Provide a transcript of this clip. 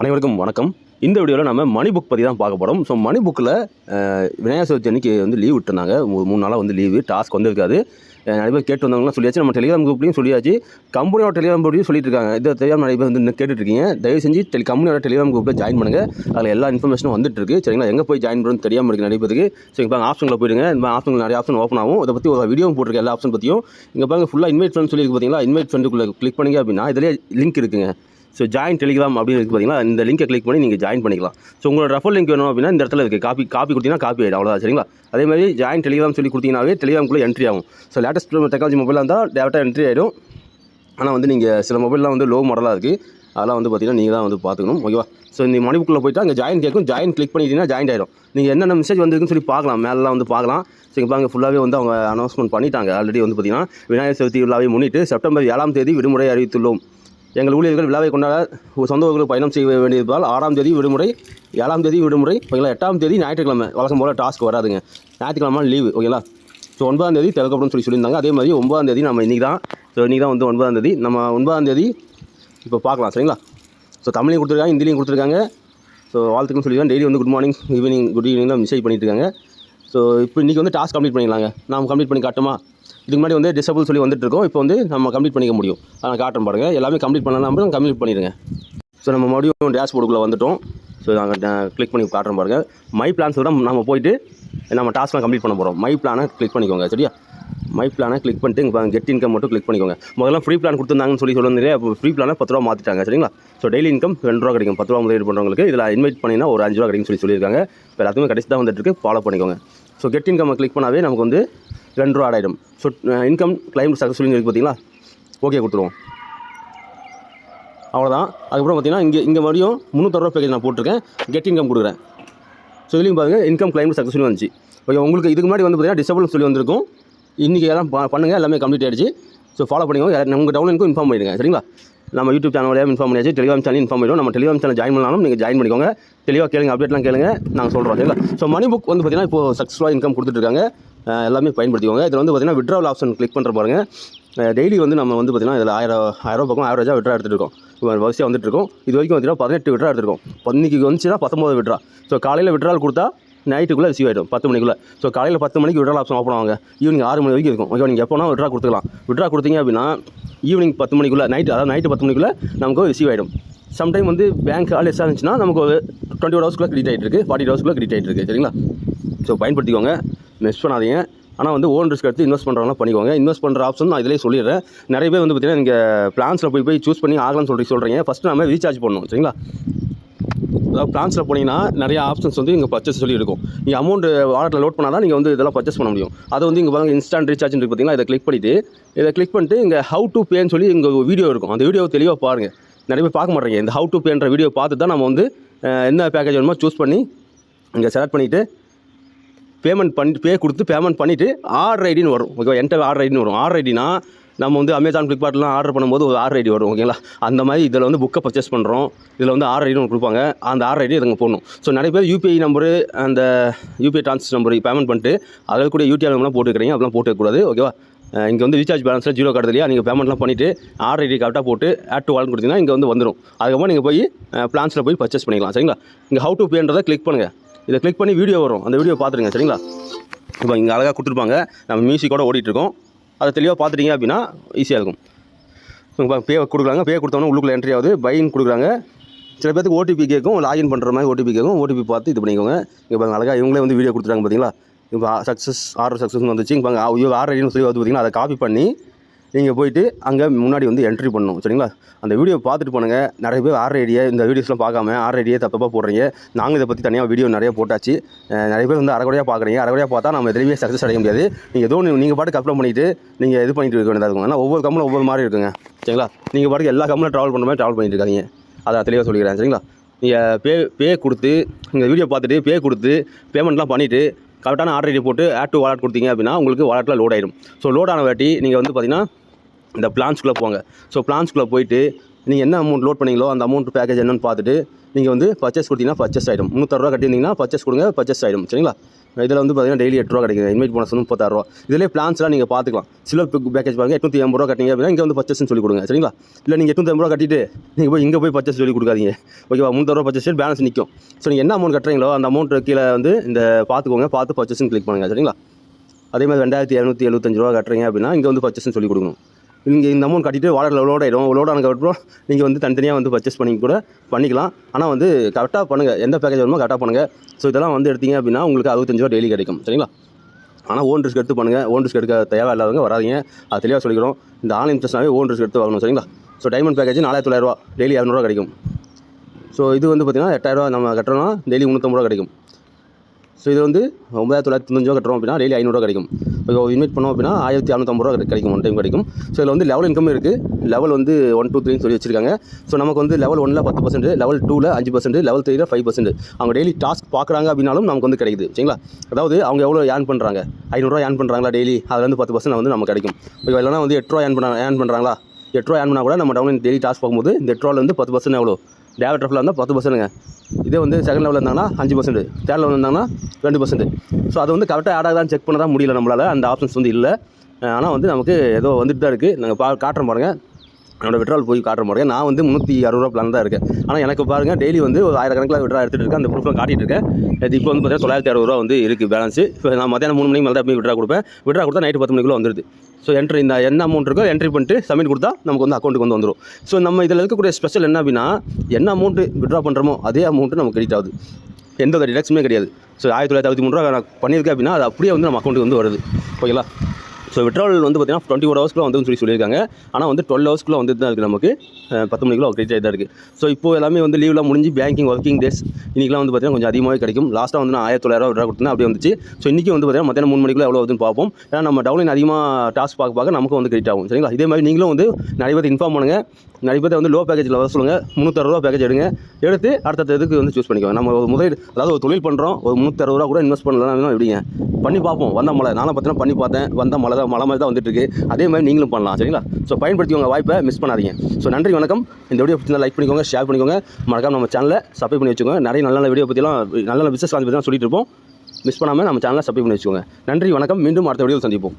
அனைவருக்கும் வணக்கம். இந்த வீடியோவில் நம்ம மணி புக் பற்றி தான் பார்க்க போகிறோம் ஸோ மணி புக்கில் விநாயகர் சதுர்த்தி அன்னைக்கு வந்து லீவ் விட்டுருந்தாங்க. மூணு நாளாக வந்து லீவு டாஸ்க் வந்துருக்காது அஹ் நிறைய பேர் கேட்டு வந்தவங்களாம் சொல்லியாச்சு. நம்ம டெலிகிராம் குரூப்லையும் சொல்லியாச்சு. கம்பெனியோட டெலிகிராம் குரூப்லையும் சொல்லிட்டு இருக்காங்க. இது தெரியாமல் நிறைய பேர் வந்து இன்னும் தயவு செஞ்சு டெலி கம்பெனியோட டெலிகிராம் குரூப்பில் ஜாயின் பண்ணுங்கள் அதில் எல்லா இன்ஃபர்மேஷனும் வந்துட்டு இருக்கு சரிங்களா? எங்கே போய் ஜாயின் பண்ணுறது தெரியாமல் இருக்குது நிறைய பேருக்கு ஸோ இப்போ ஆப்ஷனில் போயிடுங்க இந்த ஆப்ஷன் நிறைய ஆப்ஷன் ஓப்பன் ஆகும். அதை பற்றி ஒரு வீடியோவும் போட்டிருக்கேன் எல்லா ஆப்ஷன் பற்றியும் இங்கே பாருங்க ஃபுல்லாக இன்வைட் ஃப்ரெண்ட் சொல்லி பார்த்தீங்களா இன்வைட் ஃப்ரெண்டுக்குள்ளே கிளிக் பண்ணீங்க அப்படின்னா இதிலே லிங்க் இருக்குங்க. ஸோ ஜாயின் டெலிகிராம் அப்படின்னு இருக்குது இந்த லிங்கை கிளிக் பண்ணி நீங்கள் ஜாயின் பண்ணிக்கலாம். ஸோ உங்களோட ரெஃபர் லிங்க் வேணும் அப்படின்னா இந்த இடத்துல இருக்குது காப்பி காப்பி கொடுத்தீங்கன்னா காப்பி ஆகிடும் அவ்வளோதான் சரிங்களா? அதே மாதிரி ஜாயின் டெலிகிராம் சொல்லி கொடுத்தீங்கன்னாவே டெலிகிராம்குள்ளே என்ட்ரி ஆகும். ஸோ லேட்டஸ்ட் டெக்னாலஜி மொபைலாக இருந்தால் டேரெக்டாக என்ட்ரி ஆகிடும் ஆனால் வந்து நீங்கள் சில மொபைல்லாம் வந்து லோ மாடலாக இருக்குது அதெல்லாம் வந்து பார்த்தீங்கன்னா நீங்கள் தான் வந்து பார்த்துக்கணும். ஓகேவா ஸோ இந்த மணிப்புக்குள்ளே போய்ட்டு அங்கே ஜாயின் கேட்கும். ஜாயின் கிளிக் பண்ணிட்டீங்கன்னா ஜாயின் ஆயிடும். நீங்கள் என்னென்ன மெசேஜ் வந்திருக்குன்னு சொல்லி பார்க்கலாம். மேலெலாம் வந்து பார்க்கலாம். ஸோ இப்போ அங்கே ஃபுல்லாகவே வந்து அவங்க அனௌன்ஸ்மெண்ட் பண்ணிட்டாங்க. ஆல்ரெடி வந்து பார்த்தீங்கன்னா விநாயகர் சதுர்த்தி விழாவை முன்னிட்டு செப்டம்பர் ஏழாம் தேதி விடுமுறை அறிவித்துள்ளோம். எங்கள் ஊழியர்கள் விழாவை கொண்டாட ஒரு சொந்த ஊர்களுக்கு பயணம் செய்ய வேண்டியிருப்பதால் ஆறாம் தேதி விடுமுறை ஏழாம் தேதி விடுமுறை ஓகேங்களா எட்டாம் தேதி ஞாயிற்றுக்கிழமை. வழக்கம் போல் டாஸ்க் வராதுங்க. ஞாயிற்றுக்கிழமை லீவு ஓகேங்களா ஸோ ஒன்பதாம் தேதி திறக்கப்படும் சொல்லி சொல்லியிருந்தாங்க. அதே மாதிரி ஒன்பதாம் தேதி நம்ம இன்றைக்கி தான் ஸோ இன்றைக்கி தான் வந்து ஒன்பதாம் தேதி. நம்ம ஒன்பதாம் தேதி இப்போ பார்க்கலாம் சரிங்களா? ஸோ தமிழையும் கொடுத்துருக்காங்க ஹிந்திலையும் கொடுத்துருக்காங்க. ஸோ வாழ்த்துக்குன்னு சொல்லி தான் டெய்லி வந்து good morning evening good evening தான் மெசேஜ் பண்ணிட்டு இருக்காங்க. ஸோ இப்போ இன்றைக்கி வந்து டாஸ்க் கம்ப்ளீட் பண்ணிடலாங்க நாம் கம்ப்ளீட் பண்ணி காட்டுமா? இதுக்கு முன்னாடி வந்து டிசபிள் சொல்லி வந்துட்டு இருக்கோம். இப்போ வந்து நம்ம கம்ப்ளீட் பண்ணிக்க முடியும். அதை காட்டுறேன் பாருங்கள் எல்லாமே கம்ப்ளீட் பண்ணலாம் நம்ம கம்ப்ளீட் பண்ணிடுங்க. ஸோ நம்ம மறுபடியும் டேஷ்போர்டுக்குள்ளே வந்துட்டோம். ஸோ நாங்கள் கிளிக் பண்ணி காட்டுறோம் பாருங்கள் மை பிளான்ஸ் தான் நம்ம போயிட்டு நம்ம டாஸ்க்லாம் கம்ப்ளீட் பண்ண போகிறோம் மை பிளானை கிளிக் பண்ணிக்கோங்க. சரியா? மை பிளானை கிளிக் பண்ணிட்டு இங்கே கெட் இன்கம் மட்டும் கிளிக் பண்ணிக்கோங்க. முதல்ல ஃப்ரீ பிளான் கொடுத்துருந்தாங்கன்னு சொல்லி சொல்லுங்க அப்போ ஃப்ரீ பிளானை பத்து ரூபா மாற்றிட்டாங்க சரிங்களா? ஸோ டெய்லி இன்கம் ரெண்டு ரூபா கிடைக்கும் பத்து ரூபா முதலீடு பண்ணுறவங்களுக்கு இதில் இன்வைட் பண்ணினா ஒரு அஞ்சு ரூபா கிடைக்கும் சொல்லி சொல்லியிருக்காங்க. இப்போ எல்லாத்துக்குமே கடைசி தான் வந்துட்டு இருக்கு ஃபாலோ பண்ணிக்கோங்க. ஸோ கெட் இன்கம் கிளிக் பண்ணாவே நமக்கு வந்து ரெண்டு ரூபா ஆடாயிடும் ஸோ இன்கம் கிளைம் சக்ஸஸ்ஃபுல்லி இருக்கு பார்த்தீங்களா ஓகே கொடுத்துருவோம். அவ்வளோதான் அதுக்கப்புறம் பார்த்தீங்கன்னா இங்கே இங்கே மறுபடியும் முந்நூற்றூறுவா பேக்கேஜ் நான் போட்டிருக்கேன். கெட் இன்கம் கொடுக்குறேன். ஸோ இதுலையும் பாருங்கள் இன்கம் கிளைம் சக்ஸஸ்ஃபுல்லி வந்துச்சு. ஓகே உங்களுக்கு இதுக்கு முன்னாடி வந்து பார்த்தீங்கன்னா டிசபிள்னு சொல்லி வந்திருக்கும். இன்றைக்கி எல்லாம் பண்ணுங்கள் எல்லாமே கம்ப்ளீட் ஆகிடுச்சு ஸோ ஃபாலோ பண்ணிக்கோங்க. உங்கள் டவுன்லைனுக்கும் இன்ஃபார்ம் பண்ணிடுங்க. சரிங்களா? நம்ம யூடியூப் சேனல் வழியாக இன்ஃபார்ம் பண்ணியாச்சு. டெலிகிராம் சேனல் இன்ஃபார்ம் பண்ணிடும் நம்ம டெலிகிராம் சேனல் ஜாயின் பண்ணாலும் நீங்கள் ஜாயின் பண்ணிக்கோங்க. தெளிவாக கேளுங்க அப்டேட்லாம் கேளுங்க. நாங்கள் சொல்கிறோம் சரிங்களா? ஸோ மணி புக் வந்து பார்த்தீங்கன்னா இப்போ சக்ஸஸ்ஃபுல்லாக இன்கம் கொடுத்துட்ருக்காங்க எல்லாமே பயன்படுத்திக்கோங்க. இதில் வந்து பார்த்தீங்கன்னா விட்ராவல் ஆப்ஷன் கிளிக் பண்ணுற பாருங்க. டெய்லி வந்து நம்ம வந்து பார்த்தீங்கன்னா இதில் ஆயிரம் ஆயிரம் பக்கம் ஆவரேஜாக விட்ரா எடுத்துகிட்டு இருக்கோம் இப்போ வரிசையாக வந்துட்டு இருக்கோம் இது வரைக்கும் பார்த்தீங்கன்னா பதினெட்டு விட்ரா எடுத்துருக்கோம். இன்றைக்கி வந்துச்சுன்னா பத்தொம்பது விட்ரா ஸோ காலையில் விட்ரால் கொடுத்தா நைட்டுக்குள்ளே ரிசீவ் ஆகிடும் பத்து மணிக்குள்ளே. ஸோ காலையில் பத்து மணிக்கு விட்ரா ஆப்ஷன் ஓப்பன் ஆவாங்க. ஈவினிங் ஆறு மணி வரைக்கும் இருக்கும். ஓகே நீங்கள் எப்போனா விட்ரா கொடுத்துக்கலாம். விட்ரா கொடுத்தீங்க அப்படின்னா ஈவினிங் பத்து மணிக்குள்ளே நைட்டு அதாவது நைட்டு பத்து மணிக்குள்ளே நமக்கு ரிசீவ் ஆகிடும் சம்டைம் வந்து பேங்க் ஹாலிடேஸாக இருந்துச்சுன்னா நமக்கு ஒரு டுவெண்ட்டி ஒன் ஹவர்ஸ்க்குள்ளே கிரெடிட் ஆகிட்டு இருக்குது ஃபார்ட்டி ஹவர்ஸ்க்குள்ளே கிரெடிட் ஆகிட்டு இருக்குது சரிங்களா? ஸோ பயன்படுத்திக்கோங்க. மிஸ் பண்ணாதீங்க. ஆனால் வந்து ஓன் ரிஸ்க் எடுத்து இன்வெஸ்ட் பண்ணுறவங்களாம் பண்ணிக்கோங்க. இன்வெஸ்ட் பண்ணுற ஆப்ஷன் நான் இதிலே சொல்லிடுறேன். நிறைய பேர் வந்து பார்த்தீங்கன்னா நீங்கள் பிளான்ஸில் போய் போய் சூஸ் பண்ணி ஆகலாம்னு சொல்லி சொல்கிறீங்க ஃபஸ்ட்டு நம்ம ரீசார்ஜ் பண்ணணும். சரிங்களா? அதாவது பிளான்ஸில் போனீங்கன்னா நிறைய ஆப்ஷன்ஸ் வந்து இங்கே பர்ச்சேஸ் சொல்லி இருக்கும் நீங்கள் அமௌண்ட் வாலெட்டில் லோட் பண்ணால் தான் நீங்கள் வந்து இதெல்லாம் பர்ச்சேஸ் பண்ண முடியும். அது வந்து இங்கே பாருங்கள் இன்ஸ்டன்ட் ரீசார்ஜ் இருக்கு பார்த்தீங்களா இதை கிளிக் பண்ணிவிட்டு இதை கிளிக் பண்ணிட்டு இங்கே ஹவு டு பேன்னு சொல்லி இங்கே வீடியோ இருக்கும். அந்த வீடியோ தெளிவாக பாருங்கள் நிறைய பேர் பார்க்க மாட்டேங்க. இந்த ஹவு டு பேன்ற வீடியோ பார்த்து தான் நம்ம வந்து என்ன பேக்கேஜ் வேணுமோ சூஸ் பண்ணி இங்கே செலக்ட் பண்ணிவிட்டு பேமெண்ட் பண்ணி பே கொடுத்து பேமெண்ட் பண்ணிவிட்டு ஆர்டர் ஐடின்னு வரும். ஓகேவா என்கிட்ட ஆர்டர் ஐடின்னு வரும். ஆர்டர் ஐடினா நம்ம வந்து அமேசான் ஃப்ளிப்கார்ட்லாம் ஆர்டர் பண்ணும்போது ஒரு ஆர்டர் ஐடி வரும் ஓகேங்களா அந்த மாதிரி இதில் வந்து புக்கை பர்ச்சேஸ் பண்ணுறோம் இதில் வந்து ஆர்டர் ஐடி ஒன்று கொடுப்பாங்க. அந்த ஆர்டர் ஐடி இதுங்க போடணும். ஸோ நிறைய பேர் யூபிஐ நம்பரு அந்த யூபிஐ ட்ரான்ஸ் நம்பர் பேமெண்ட் பண்ணிட்டு அதில் கூட யூடிஆர் நம்பர்லாம் போட்டுக்கிறீங்க. அதெல்லாம் போட்டுக்கூடாது ஓகேவா இங்கே வந்து ரீசார்ஜ் பேலன்ஸில் ஜீரோ கார்டு இல்லையா? நீங்கள் பேமெண்ட்லாம் பண்ணிவிட்டு ஆர்டர் ஐடி கரெக்டாக போட்டு ஆட் டு வாலன் கொடுத்தீங்கன்னா இங்கே வந்து வந்துடும் அதுக்கப்புறம் நீங்கள் போய் பிளான்ஸில் போய் பர்ச்சேஸ் பண்ணிக்கலாம் சரிங்களா? இங்கே ஹவு டு பேன்றதை கிளிக் பண்ணுங்கள் இதை கிளிக் பண்ணி வீடியோ வரும். அந்த வீடியோ பார்த்துருங்க சரிங்களா? இப்போ இங்கே அழகாக கொடுத்துருப்பாங்க. நம்ம மியூசிக்கோட ஓடிட்டுருக்கோம் அதை தெளிவாக பார்த்துட்டீங்க அப்படின்னா ஈஸியாக இருக்கும். பே கொடுக்குறாங்க. பே கொடுத்தோன்னா உள்ளுக்குள்ளே என்ட்ரி ஆகுது. பைன் கொடுக்குறாங்க. சில பேருக்கு ஓடிபி கேட்கும் லாகின் பண்ணுற மாதிரி ஓடிபி கேட்கும். ஓடிபி பார்த்து இது பண்ணிக்கோங்க. இங்கே பாருங்க அழகாக இவங்களே வந்து வீடியோ கொடுத்துருக்காங்க பார்த்தீங்களா இப்போ சக்ஸஸ் ஆர்டர் சக்ஸஸ் வந்துச்சு. இங்கே பாருங்க ஐயோ ஆர்டர் ஐடின்னு சொல்லி வந்து பார்த்தீங்கன்னா அதை காப்பி பண்ணி நீங்கள் போயிட்டு அங்கே முன்னாடி வந்து என்ட்ரி பண்ணணும் சரிங்களா? அந்த வீடியோ பார்த்துட்டு போனுங்க. நிறைய பேர் ஆர் ஐடியை இந்த வீடியோஸ்லாம் பார்க்காம ஆர் ஐடியை தப்பாக போடுறீங்க. நாங்கள் இதை பற்றி தனியாக வீடியோ நிறைய போட்டாச்சு. நிறைய பேர் வந்து அரைக்குறையாக பார்க்குறீங்க. அரைக்குறையாக பார்த்தா நம்ம எதுலேயுமே சக்ஸஸ் அடைய முடியாது. நீங்கள் ஏதோ நீங்கள் பாட்டுக்கு கம்ப்ளைண்ட் பண்ணிவிட்டு நீங்கள் இது பண்ணிட்டு இருக்க வேண்டியதாக இருக்கும். ஏன்னா ஒவ்வொரு கம்பெனியும் ஒவ்வொரு மாதிரி இருக்குங்க. சரிங்களா? நீங்கள் பாட்டுக்கு எல்லா கம்பெனியும் ட்ராவல் பண்ணுற மாதிரி ட்ராவல் பண்ணிட்டு இருக்காங்க அதை தெளிவாக சொல்லிக்கிறேன் சரிங்களா? நீங்கள் பே பே கொடுத்து இந்த வீடியோ பார்த்துட்டு பே கொடுத்து பேமெண்ட்லாம் பண்ணிவிட்டு கரெக்டான ஆர்டர் போட்டு ஆட் டு வாலெட் கொடுத்தீங்க அப்படின்னா உங்களுக்கு வாலெட்டில் லோட் ஆகிடும் ஸோ லோட் ஆன வாட்டி நீங்கள் வந்து பார்த்தீங்கன்னா இந்த பிளான்ஸ்குள்ளே போங்க. ஸோ பிளான்ஸ்குள்ளே போயிட்டு நீங்கள் என்ன அமௌண்ட் லோட் பண்ணீங்களோ அந்த அமௌண்ட் பேக்கேஜ் என்னன்னு பார்த்துட்டு நீங்கள் வந்து பர்ச்சேஸ் கொடுத்தீங்கன்னா பர்ச்சேஸ் ஆகிடும் முந்நூறுரூவா கட்டியிருந்தீங்கன்னா பர்ச்சேஸ் கொடுங்க பர்ச்சேஸ் ஆகிடும் சரிங்களா? இதில் வந்து பார்த்தீங்கன்னா டெய்லி எட்டு ரூபா கிடைக்குது. இன்வைட் போனஸ் வந்து முப்பத்தாறுரூவா இதிலே பிளான்ஸ்லாம் நீங்கள் பார்த்துக்கலாம். சில பேக்கேஜ் பாருங்க. எட்நூற்றி எண்பது ரூபா கட்டிங்க அப்படின்னா இங்கே வந்து பர்ச்சேஸ்னு சொல்லி கொடுங்க. சரிங்களா? இல்லை நீங்கள் எட்நூற்றி ரூபா கட்டிட்டு நீங்கள் போய் இங்கே போய் பர்ச்சேஸ் சொல்லி கொடுக்காதீங்க. ஓகேவா முந்நூறுரூவா பர்ச்சேஸ் பேலன்ஸ் நிற்கும் ஸோ நீங்கள் என்ன அமௌண்ட் கட்டுறீங்களோ அந்த அமௌண்ட் கீழே வந்து இந்த பார்த்துக்கோங்க. பார்த்து பர்ச்சேஸ்னு கிளிக் பண்ணுங்கள் சரிங்களா? அதே மாதிரி ரெண்டாயிரத்தி இரநூத்தி எழுபத்தஞ்சு ரூபா கட்டுறீங்க அப்படின்னா இங்கே வந்து பர்ச்சேஸ்னு சொல்லி கொடுக்கணும். நீங்கள் இந்த அமௌண்ட் கட்டிட்டு வாடகை லோட் ஆகிடும் லோட் ஆனதுக்கப்புறம் நீங்கள் வந்து தனித்தனியாக வந்து பர்ச்சேஸ் பண்ணி கூட பண்ணிக்கலாம். ஆனால் வந்து கரெக்டாக பண்ணுங்கள் எந்த பேக்கேஜ் வேணுமோ கரெக்டாக பண்ணுங்கள் ஸோ இதெல்லாம் வந்து எடுத்தீங்க அப்படின்னா உங்களுக்கு அறுபத்தஞ்சு ரூபா டெய்லி கிடைக்கும். சரிங்களா? ஆனால் ஓன் ரிஸ்க் எடுத்து பண்ணுங்கள் ஓன் ரிஸ்க் எடுக்க தேவை இல்லாதவங்க வராதிங்க. அது தெளிவாக சொல்லிக்கிறோம். இந்த ஆன்லைன் பிஸ்னஸ்னாவே ஓன் ரிஸ்க் எடுத்து வாங்கணும். சரிங்களா? ஸோ டைமண்ட் பேக்கேஜ் நாலாயிரத்தி தொள்ளாயிரரூவா டெய்லி இரநூறுவா கிடைக்கும். ஸோ இது வந்து பார்த்திங்கன்னா எட்டாயிரரூவா நம்ம கட்டுறோம்னா டெய்லி முந்நூற்றம்பது ரூபா கிடைக்கும். ஸோ இது வந்து ஒன்பதாயிரத்தி தொள்ளாயிரத்தி தொண்ணூறு ரூபா கட்டுறோம் அப்படின்னா டெய்லி ஐநூறுரூவா கிடைக்கும். இப்போ இன்வைட் பண்ணோம் அப்படின்னா ஆயிரத்தி அறநூற்றம்பது ரூபா கிடைக்கும் ஒன் டைம் கிடைக்கும். ஸோ இதில் வந்து லெவல் இன்கம் இருக்குது லெவல் வந்து ஒன் டூ த்ரீன்னு சொல்லி வச்சிருக்காங்க. ஸோ நமக்கு வந்து லெவல் ஒன்னில் பத்து பர்சன்ட் லெவல் டூவில் அஞ்சு பர்சன்ட் லெவல் த்ரீல ஃபைவ் பர்சன்ட் அவங்க டெய்லி டாஸ்க் பார்க்குறாங்க அப்படின்னாலும் நமக்கு வந்து கிடைக்குது. சரிங்களா? அதாவது அவங்க எவ்வளோ ஏர்ன் பண்ணுறாங்க ஐநூறுரூவா ஏர்ன் பண்ணுறாங்களா டெய்லி அதில் வந்து பத்து பர்சன்ட் வந்து நமக்கு கிடைக்கும். ஓகே இல்லைனா வந்து எட்டு ரூபா ஏர்ன் பண்ண ஏர்ன் பண்ணுறாங்களா எட்டு ரூபா ஏர்ன் பண்ணால் கூட நம்ம டவுன் டெய்லி டாஸ்க் பார்க்கும்போது இந்த எட்டு ரூபாவில் வந்து பத்து பர்சன்ட் எவ்வளோ? டேவட் ட்ரஃபில் இருந்தால் பத்து பர்சன்ட்டுங்க இதே வந்து செகண்ட் லெவலில் இருந்தாங்கன்னா அஞ்சு பர்சன்ட் தேர்ட் லெவலில் இருந்தாங்கன்னா ரெண்டு பர்சன்ட் ஸோ அது வந்து கரெக்டாக ஆட் தான் செக் பண்ண தான் முடியல நம்மளால். அந்த ஆப்ஷன்ஸ் வந்து இல்லை. ஆனால் வந்து நமக்கு ஏதோ வந்துட்டு தான் இருக்குது நாங்கள் பா காட்டுறோம் பாருங்கள் என்னோடய விட்ரால் போய் காட்டுற பாருங்க நான் வந்து முந்நூற்றி அறுபது பிளான் தான் இருக்கேன். ஆனால் எனக்கு பாருங்கள் டெய்லி வந்து ஒரு ஆயிரக்கணக்கில் விட்ரா எடுத்துகிட்டு இருக்கேன். அந்த ப்ரூஃப்லாம் காட்டிட்டு இருக்கேன். இது இப்போ வந்து பார்த்தீங்கன்னா தொள்ளாயிரத்தி அறுபது ரூபா வந்து இருக்குது பேலன்ஸ் இப்போ நான் மத்தியானம் மூணு மணிக்கு மேலே தான் போய் விட்ரா கொடுப்பேன். விட்ரா கொடுத்தா நைட்டு பத்து மணிக்குள்ளே வந்துடுது ஸோ என்ட்ரி இந்த என்ன அமௌண்ட் இருக்கோ என்ட்ரி பண்ணிட்டு சப்மிட் கொடுத்தா நமக்கு வந்து அக்கௌண்ட்டுக்கு வந்து வந்துடும் ஸோ நம்ம இதில் இருக்கக்கூடிய ஸ்பெஷல் என்ன அப்படின்னா என்ன அமௌண்ட்டு விட்ரா பண்ணுறோமோ அதே அமௌண்ட்டு நமக்கு கிரெடிட் ஆகுது. எந்த ஒரு டிடக்ஷனுமே கிடையாது. ஸோ ஆயிரத்தி தொள்ளாயிரத்தி அறுபத்தி மூணு ரூபா நான் பண்ணியிருக்கேன் அப்படின்னா அது அப்படியே வந்து நம்ம அக்கௌண்ட்டுக்கு வந்து வருது. ஓகேங்களா ஸோ விட்ரால் வந்து பார்த்தீங்கன்னா டுவெண்ட்டி ஃபோர் ஹவர்ஸ்க்குள்ள வந்து சொல்லி சொல்லியிருக்காங்க. ஆனால் வந்து டுவெல் ஹவர்ஸ்க்குள்ள வந்து தான் இருக்குது நமக்கு. பத்து மணிக்குள்ள கிரெடிட் ஆகி தான் இருக்குது ஸோ இப்போ எல்லாமே வந்து லீவ்லாம் முடிஞ்சு பேங்கிங் ஒர்க்கிங் டேஸ் இன்றைக்கெலாம் வந்து பார்த்தீங்கன்னா கொஞ்சம் அதிகமாகவே கிடைக்கும். லாஸ்ட்டாக வந்து நான் ஆயிரத்தி தொள்ளாயிரம் விட்ரா கொடுத்தேன். அப்படியே வந்துச்சு. ஸோ இன்றைக்கி வந்து பார்த்தீங்கன்னா மத்தியானம் மூணு மணிக்குள்ள எவ்வளோ வருதுன்னு பார்ப்போம். ஏன்னா நம்ம டவுன்லைன் அதிகமாக டாஸ்க் பார்க்க பார்க்க நமக்கு வந்து கிரெடிட் ஆகும். சரிங்களா? இதே மாதிரி நீங்களும் வந்து நிறைய பேர் இன்ஃபார்ம் பண்ணுங்கள் நிறைய பேர் வந்து லோ பேக்கேஜில் வர சொல்லுங்கள் முந்நூற்றறுபது ரூபா பேக்கேஜ் எடுங்க. எடுத்து அடுத்த இதுக்கு வந்து சூஸ் பண்ணிக்கோங்க. நம்ம ஒரு முதல் அதாவது ஒரு தொழில் பண்ணுறோம் ஒரு முந்நூற்றறுபது ரூபா கூட இன்வெஸ்ட் பண்ணலாம் எப்படிங்க? பண்ணி பார்ப்போம். வந்த மழை. நானும் பார்த்தீங்கன்னா பண்ணி பார்த்தேன். வந்த மழை தான் மழை மாதிரி தான் வந்துட்டு இருக்கு அதே மாதிரி நீங்களும் பண்ணலாம் சரிங்களா? ஸோ பயன்படுத்தி உங்கள் வாய்ப்பை மிஸ் பண்ணாதீங்க. ஸோ நன்றி வணக்கம். இந்த வீடியோ பற்றி லைக் பண்ணிக்கோங்க ஷேர் பண்ணிக்கோங்க. மறக்காம நம்ம சேனலை சப்ஸ்கிரைப் பண்ணி வச்சுக்கோங்க. நிறைய நல்ல நல்ல வீடியோ பற்றிலாம் நல்ல நல்ல பிசினஸ் பற்றி தான் சொல்லிட்டு இருப்போம். மிஸ் பண்ணாமல் நம்ம சேனலை சப்ஸ்கிரைப் பண்ணி வச்சுக்கோங்க. நன்றி வணக்கம். மீண்டும் அடுத்த வீடியோவில் சந்திப்போம்.